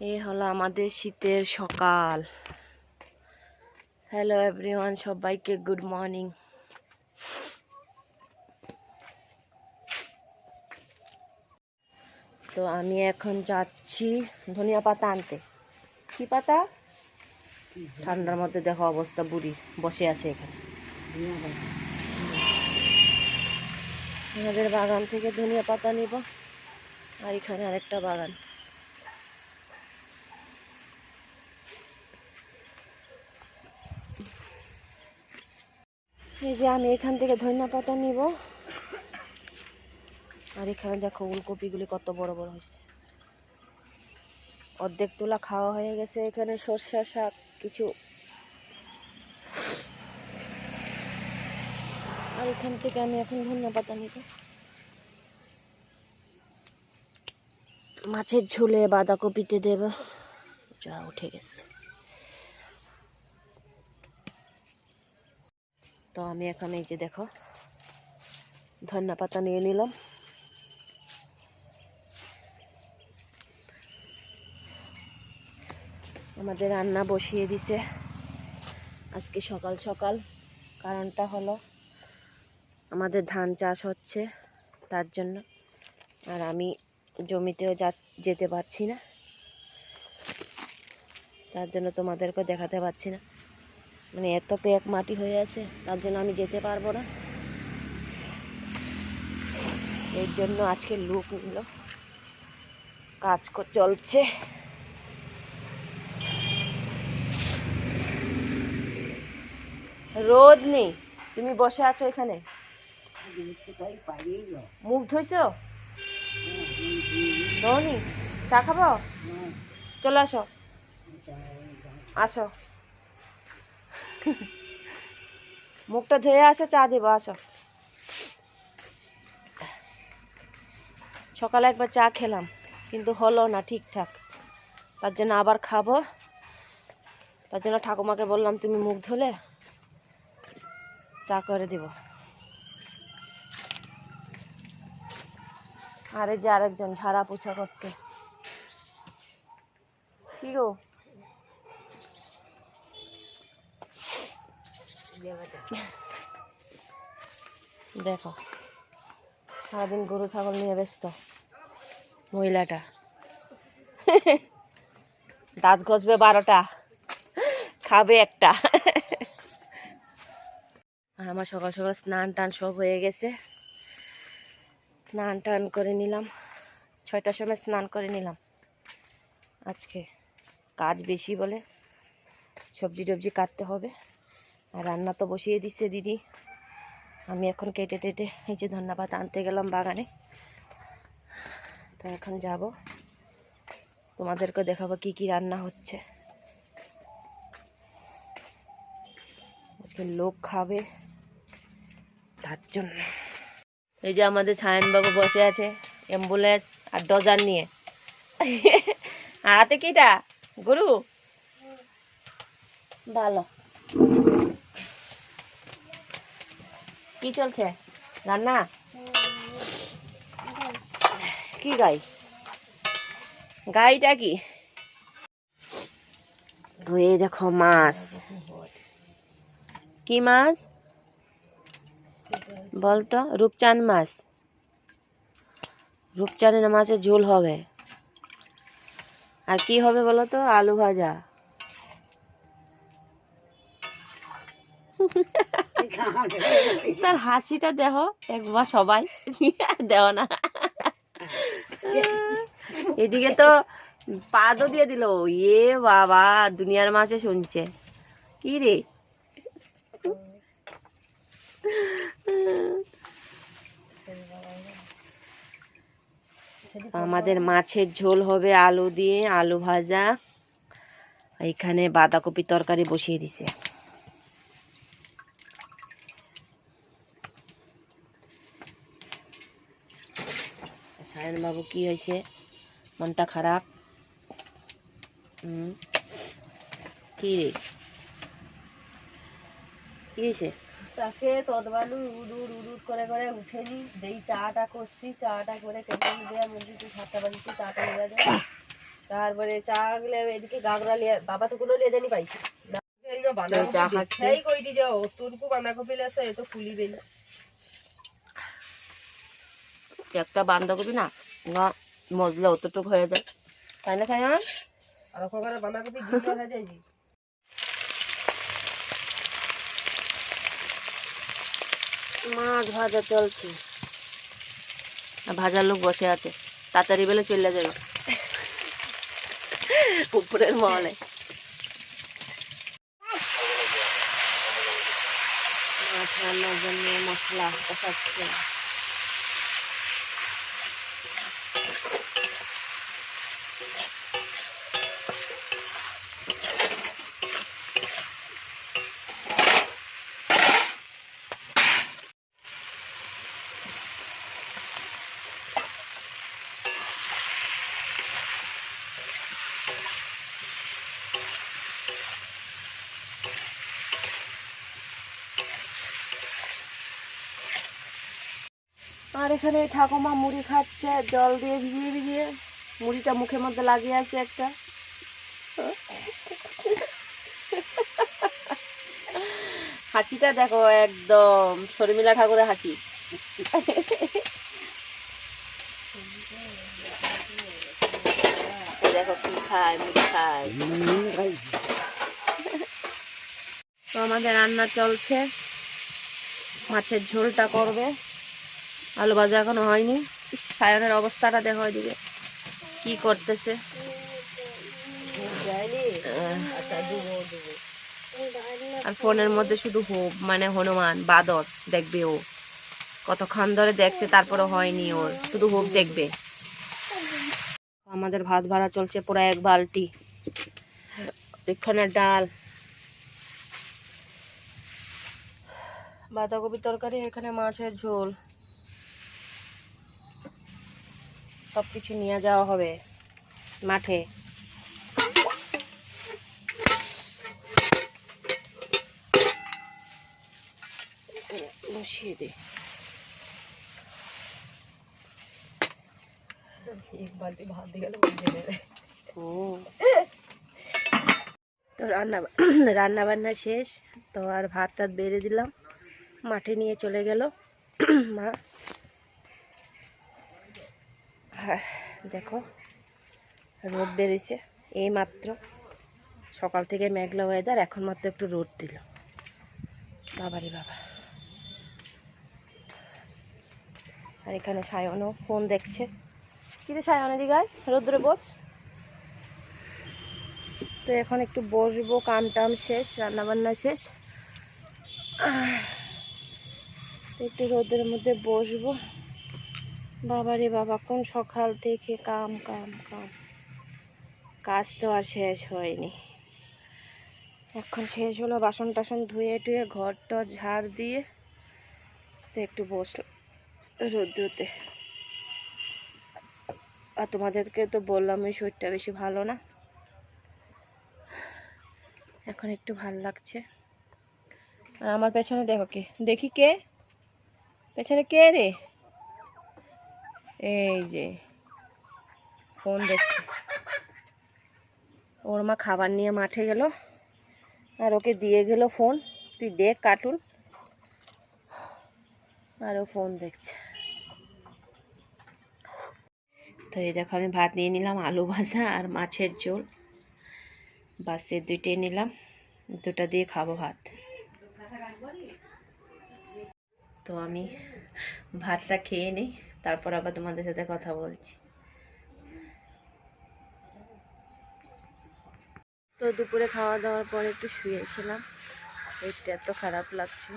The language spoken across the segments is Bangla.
এ হলো আমাদের শীতের সকাল। হ্যালো এভরিওয়ান সবাইকে গুড মর্নিং তো আমি এখন যাচ্ছি ধনিয়া পাতা আনতে। কি পাতা? ঠান্ডার মধ্যে দেখো অবস্থা বুড়ি বসে আছে এখানে। আমাদের বাগান থেকে ধনিয়া পাতা নিব। আর এখানে আরেকটা বাগান। এই যে আমি এখান থেকে ধনিয়া পাতা নিব। আর এখানে দেখো উলকপিগুলি কত বড় বড় হয়েছে অর্ধেক তোলা খাওয়া হয়ে গেছে এখানে সর্ষা শাক, কিছু। আর এখান থেকে আমি এখন ধনিয়া পাতা নিব। মাছের ঝোলে বাঁধাকপিতে দেব। যা উঠে গেছে। তো আমি এখন এই যে দেখো, ধনিয়া পাতা নিয়ে নিলাম। আমাদের রান্না বসিয়ে দিছে আজকে সকাল সকাল। কারণটা হলো আমাদের ধান চাষ হচ্ছে তার জন্য, আর আমি জমিতেও যা যেতে পারছি না। তার জন্য তোমাদেরকে দেখাতে পারছি না। মানে এত প্যাক মাটি হয়ে আছে তার জন্য আমি যেতে পারব না। এর জন্য আজকে লুক নিল। কাজ চলছে। রোদ নেই তুমি বসে আছো এখানে? মুখ ধুইছো? ধোনি চা খাব? চলে আসো। আসো। মুখটা ধুয়ে আসো, চা দেবো, আসো। সকালে একবার চা খেলাম, কিন্তু হলো না ঠিকঠাক। তার জন্য আবার খাব। তার জন্য ঠাকুমাকে বললাম, তুমি মুখ ধুলে চা করে দিব। আরে যে আরেকজন, ঝাড়া পোছা করছে। কি দেখো, সারাদিন গরু, ছাগল নিয়ে ব্যস্ত, মহিলাটা। দাঁত ঘষবে বারোটা, খাবে একটা। আর আমার সকাল সকাল স্নান টান সব হয়ে গেছে। স্নান টান করে নিলাম। ছয়টার সময় স্নান করে নিলাম। আজকে কাজ বেশি বলে, সবজি টবজি কাটতে হবে। আর রান্না তো বসিয়ে দিচ্ছে দিদি। আমি এখন কেটে টেটে এই যে ধন্যবাদ আনতে গেলাম বাগানে। তো এখন যাব। তোমাদেরকে দেখাবো কি কি রান্না হচ্ছে। আজকে লোক খাবে তার জন্য। এই যে আমাদের ছায়নবাবু বসে আছে অ্যাম্বুলেন্স আর ডজার নিয়ে। হাতে কিটা? গরু? ভালো। কি চলছে? রান্না? কি গাই? গাইটা কি? ধুয়ে দেখো মাছ। কি মাছ? বলতো, রূপচাঁদ মাছ। রূপচাঁদের মাছের ঝোল হবে। আর কি হবে বলো তো আলু ভাজা। তার হাসিটা দেখো, একবার সবাই দেও না। এদিকে তো পাদও দিয়ে দিল। এ বাবা, দুনিয়ার মাঝে শুনছে। কি রে? আমাদের মাছের ঝোল হবে আলু দিয়ে, আলু ভাজা। এখানে বাঁধাকপি তরকারি বসিয়ে দিছে। সায়ন বাবু কি হয়েছে? মনটা খারাপ? হুম। কি রে? কি হয়েছে? তাকে তদবালু উড় উড় করে করে উঠেনি। যেই চাটা করছি চাটা করে কেটে দেওয়া মুরগিতে সাতটা বাজিতে চাটা যায় তা তারপরে চা গেলে এদিকে গাগরা লিয়ে বাবা তো কোনো লিয়ে জানি পাইছি দে-। এই কইটি যে অতটুকু বাঁধাকপি লেছে এ তো ফুলিবে না একটা বাঁধাকপি না না মজলা অতটুকু হয়ে যায়। তাই না বাঁধাকপি জিন্দা হয়ে যায় মাছ ভাজা চলছে। আর ভাজার লোক বসে আছে। তাড়াতাড়ি বেলে চলে যাবে। উপরের মহলে। মাছ রান্নার জন্য মশলা কষাচ্ছে এখানে ঠাকুমা মুড়ি খাচ্ছে, জল দিয়ে ভিজিয়ে ভিজিয়ে। মুড়িটা মুখের মধ্যে লাগিয়ে আছে একটা। হাসিটা দেখো, একদম শর্মিলা ঠাকুরের হাসি দেখো কি খায়, মুড়ি খায়। তো আমাদের রান্না চলছে। মাছের ঝোলটা করবে। আলু ভাজা এখনও হয়নি। সায়নের অবস্থাটা দেখো ওইদিকে। কি করতেছে? আর ফোনের মধ্যে শুধু মানে হনুমান, বাদর দেখবে ও। কতক্ষণ ধরে দেখছে তারপরে হয়নি ওর। শুধু হোপ দেখবে। আমাদের ভাত ভাড়া চলছে পুরো এক বালতি। এখানে ডাল। বাঁধাকপি তরকারি, এখানে মাছের ঝোল। সব কিছু নিয়ে যাওয়া হবে মাঠে। বসিয়ে দে। এক বালতি ভাত দিয়ে গেলে নেবে ও তো রান্না রান্না বান্না শেষ। তো আর ভাত টাত বেড়ে দিলাম। মাঠে নিয়ে চলে গেল মা। দেখো, রোদ বেরিয়েছে। এই মাত্র সকাল থেকে মেঘলা ওয়েদার এখন মাত্র একটু রোদ দিল। বাবারে বাবা। আর এখানে সায়নও ফোন দেখছে। কিরে সায়ন আয়, রোদ্রে বস। তো এখন একটু বসবো কাম টাম শেষ রান্না বান্না শেষ একটু রোদের মধ্যে বসবো। বাবারে বাবা, কোন সকাল থেকে কাম কাম কাম। কাজ তো আর শেষ হয়নি। এখন শেষ হলো, বাসন টাসন ধুয়ে টুয়ে ঘর টর ঝাড় দিয়ে তো একটু বসলাম রোদ্রুতে। আর তোমাদেরকে তো বললাম ওই শরীরটা বেশি ভালো না। এখন একটু ভালো লাগছে। আর আমার পেছনে দেখো কে, দেখি কে? পেছনে কে রে? এই যে, ফোন দেখছে। ওর মা খাবার নিয়ে মাঠে গেল, আর ওকে দিয়ে গেল ফোন। তুই দেখ কার্টুন। আর ও ফোন দেখছে। তো এই দেখো, আমি ভাত নিয়ে নিলাম, আলু ভাজা আর মাছের ঝোল। বাস, এই দুইটাই নিলাম। দুটা দিয়ে খাব ভাত। তো আমি ভাতটা খেয়ে নিই। তারপর আবার তোমাদের সাথে কথা বলছি। তো দুপুরে খাওয়া দাওয়ার পর একটু শুয়েছিলাম। পেটটা এত খারাপ লাগছে।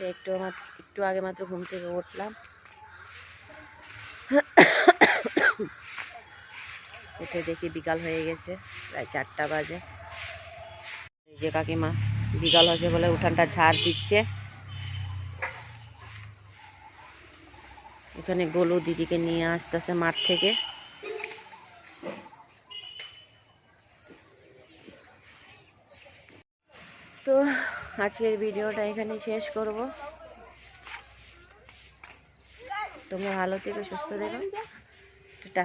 একটু আমার, একটু আগে মাত্র ঘুম থেকে উঠলাম। উঠে দেখি বিকাল হয়ে গেছে, প্রায় চারটা বাজে। যে কাকিমা বিকাল হয়েছে বলে উঠানটা ঝাড় দিচ্ছে। এখানে গোলু দিদিকে নিয়ে আসতেছে মাঠ থেকে। তো আজকের ভিডিওটা এখানে শেষ করব। তোমরা ভালো থেকে, সুস্থ থেকো। টাটা।